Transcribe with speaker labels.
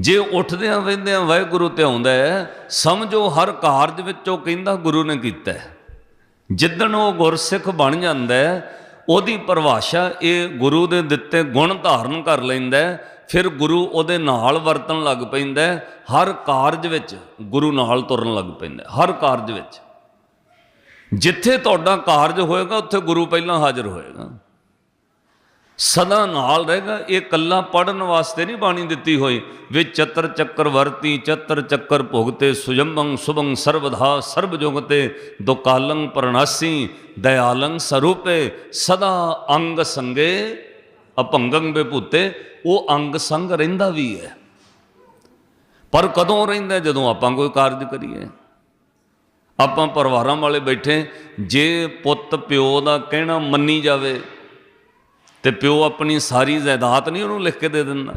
Speaker 1: ਜੇ ਉੱਠਦਿਆਂ ਵਹਿੰਦਿਆਂ ਵਾਹਿਗੁਰੂ ਤੇ ਆਉਂਦਾ ਹੈ, ਸਮਝੋ ਹਰ ਕਾਰਜ ਵਿੱਚ ਉਹ ਕਹਿੰਦਾ ਗੁਰੂ ਨੇ ਕੀਤਾ ਹੈ। ਜਿੱਦਣ ਉਹ ਗੁਰਸਿੱਖ ਬਣ ਜਾਂਦਾ ਹੈ, ਉਹਦੀ ਪਰਿਭਾਸ਼ਾ ਇਹ ਗੁਰੂ ਦੇ ਦਿੱਤੇ ਗੁਣ ਧਾਰਨ ਕਰ ਲੈਂਦਾ ਫਿਰ ਗੁਰੂ ਉਹਦੇ ਨਾਲ ਵਰਤਣ ਲੱਗ ਪੈਂਦਾ ਹਰ ਕਾਰਜ ਵਿੱਚ ਗੁਰੂ ਨਾਲ ਤੁਰਨ ਲੱਗ ਪੈਂਦਾ ਹਰ ਕਾਰਜ ਵਿੱਚ। ਜਿੱਥੇ ਤੁਹਾਡਾ ਕਾਰਜ ਹੋਏਗਾ, ਉੱਥੇ ਗੁਰੂ ਪਹਿਲਾਂ ਹਾਜ਼ਰ ਹੋਏਗਾ। ਸਦਾ ਨਾਲ ਰਹੇਗਾ। ਇਹ ਕੱਲਾ ਪੜਨ ਵਾਸਤੇ ਨਹੀਂ ਬਾਣੀ ਦਿੱਤੀ ਹੋਈ। ਵਿੱਚ ਚਤਰ ਚੱਕਰ ਵਰਤੀ, ਚਤਰ ਚੱਕਰ ਭੁਗਤੇ, ਸੁਜੰਬੰ ਸੁਭੰ ਸਰਬਧਾ ਸਰਬ ਜੁਗਤੇ, ਦੁਕਾਲੰ ਪ੍ਰਣਾਸੀ, ਦਇਆਲੰ ਸਰੂਪੇ। ਸਦਾ ਅੰਗ ਸੰਗੇ ਅਭੰਗੰ ਬੇਭੂਤੇ ਉਹ ਅੰਗ ਸੰਗ ਰਹਿੰਦਾ ਵੀ ਹੈ। ਪਰ ਕਦੋਂ ਰਹਿੰਦਾ ਜਦੋਂ ਆਪਾਂ ਕੋਈ ਕਾਰਜ ਕਰੀਏ। ਆਪਾਂ ਪਰਿਵਾਰਾਂ ਵਾਲੇ ਬੈਠੇ। ਜੇ ਪੁੱਤ ਪਿਓ ਦਾ ਕਹਿਣਾ ਮੰਨੀ ਜਾਵੇ ਤੇ ਪਿਓ ਆਪਣੀ ਸਾਰੀ ਜਾਇਦਾਦ ਨਹੀਂ ਉਹਨੂੰ ਲਿਖ ਕੇ ਦੇ ਦਿੰਦਾ।